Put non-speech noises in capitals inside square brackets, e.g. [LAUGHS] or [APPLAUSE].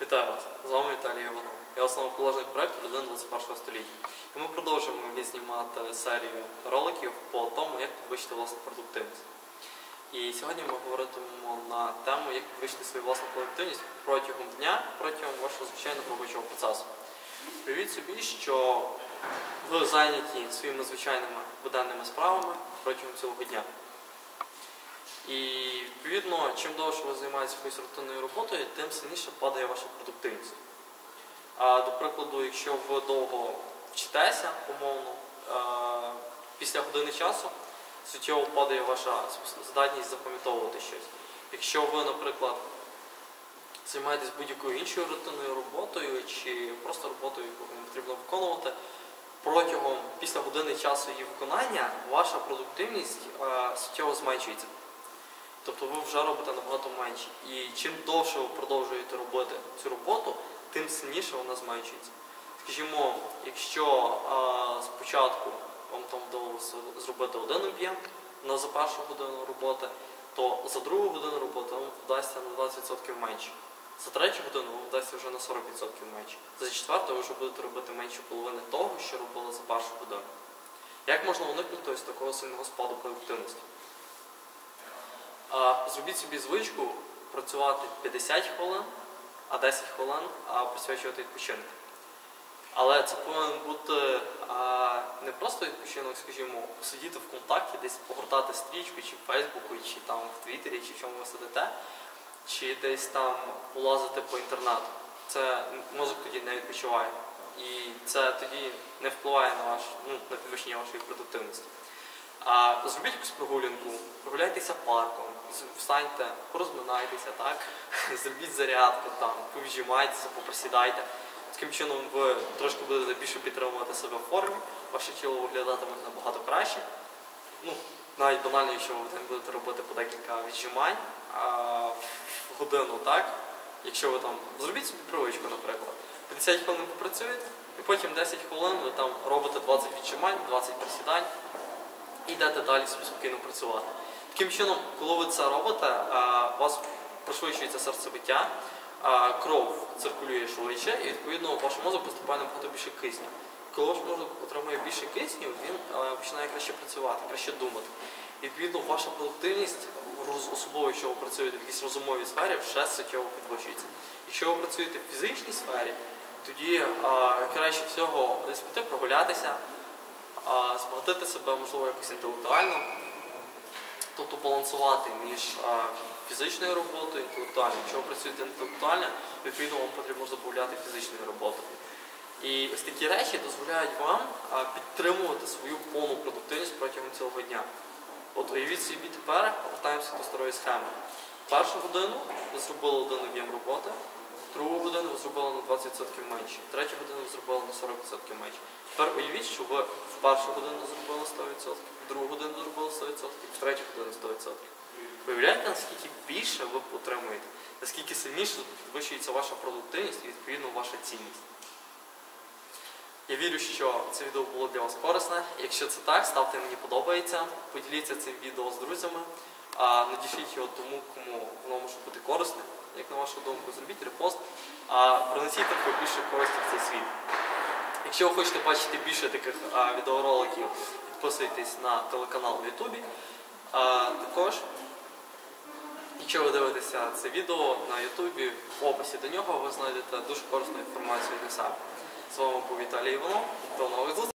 Вітаю вас! З вами Віталій Іванов. Я основоположник проєкту «Людина 21 століття. І ми продовжуємо знімати серію роликів по тому, як підвищити власну продуктивність. І сьогодні ми говоритимемо на тему, як підвищити свою власну продуктивність протягом дня, протягом вашого звичайного робочого процесу. Уявіть собі, що ви зайняті своїми звичайними буденними справами протягом цілого дня. І відповідно, чим довше ви займаєтеся якоюсь рутинною роботою, тим сильніше падає ваша продуктивність. А до прикладу, якщо ви довго вчитеся, умовно, е, після години часу суттєво падає ваша здатність запам'ятовувати щось. Якщо ви, наприклад, займаєтесь будь-якою іншою рутинною роботою чи просто роботою, яку вам потрібно виконувати, протягом після години часу її виконання ваша продуктивність е, суттєво зменшується. Тобто ви вже робите набагато менше. І чим довше ви продовжуєте робити цю роботу, тим сильніше вона зменшується. Скажімо, якщо а, спочатку вам там вдалося зробити один об'єм на за першу годину роботи, то за другу годину роботи вам вдасться на 20% менше. За третю годину вам вдасться вже на 40% менше. За четверту ви вже будете робити менше половини того, що робили за першу годину. Як можна уникнути ось такого сильного спаду продуктивності? Зробіть собі звичку працювати 50 хвилин, а 10 хвилин а, присвячувати відпочинку. Але це повинен бути а, не просто відпочинок, скажімо, сидіти в контакті, десь погортати стрічку, чи в Фейсбуку, чи там в Твіттері, чи в чому ви сидите, чи десь там полазити по інтернету. Це мозок тоді не відпочиває. І це тоді не впливає на ваш, ну, на підвищення вашої продуктивності. А зробіть якусь прогулянку, прогуляйтеся парком, встаньте, порозминайтеся, так? [LAUGHS] зробіть зарядку, там, повіжимайтеся, поприсідайте. Таким чином ви трошки будете більше підтримувати себе в формі, ваше тіло виглядатиме набагато краще. Ну, навіть банально, якщо ви будете робити по декілька віджимань а, в годину, так? Якщо ви там зробіть собі привичку, наприклад, 50 хвилин попрацюєте, і потім 10 хвилин ви там робите 20 віджимань, 20 присідань і йдете далі спокійно працювати. Таким чином, коли ви це робите, у вас пришвидшується серцебиття, кров циркулює швидше, і відповідно ваш мозок поступає набагато більше кисню. Коли ваш мозок отримує більше кисню, він починає краще працювати, краще думати. І відповідно ваша продуктивність, особливо якщо ви працюєте в якійсь розумовій сфері, вже суттєво підвищується. Якщо ви працюєте в фізичній сфері, тоді краще всього десь піти прогулятися, а, збагатити себе, можливо, якось інтелектуально, тобто балансувати між фізичною роботою і інтелектуальною. Якщо ви працюєте інтелектуально, відповідно вам потрібно забавляти фізичною роботою. І ось такі речі дозволяють вам підтримувати свою повну продуктивність протягом цілого дня. От уявіть собі тепер, повертаємося до старої схеми. Першу годину ви зробили один об'єм роботи, другу годину ви зробили на 20% менше, третю годину ви зробили на 40% менше. Тепер уявіть, що ви в першу годину зробили 100%, в другу годину зробили 100%, в третю годину 100%. Виявляєте, наскільки більше ви отримуєте, наскільки сильніше підвищується ваша продуктивність і відповідно ваша цінність. Я вірю, що це відео було для вас корисне. Якщо це так, ставте мені подобається, поділіться цим відео з друзями, а надішліть його тому, кому воно може бути корисне, як на вашу думку, зробіть репост, а принесіть більше користі в цей світ. Якщо ви хочете бачити більше таких а, відеороликів, підписуйтесь на телеканал в Ютубі. Також, якщо ви дивитеся це відео на Ютубі, в описі до нього ви знайдете дуже корисну інформацію для себе. З вами був Віталій Іванов. До нових зустрічей!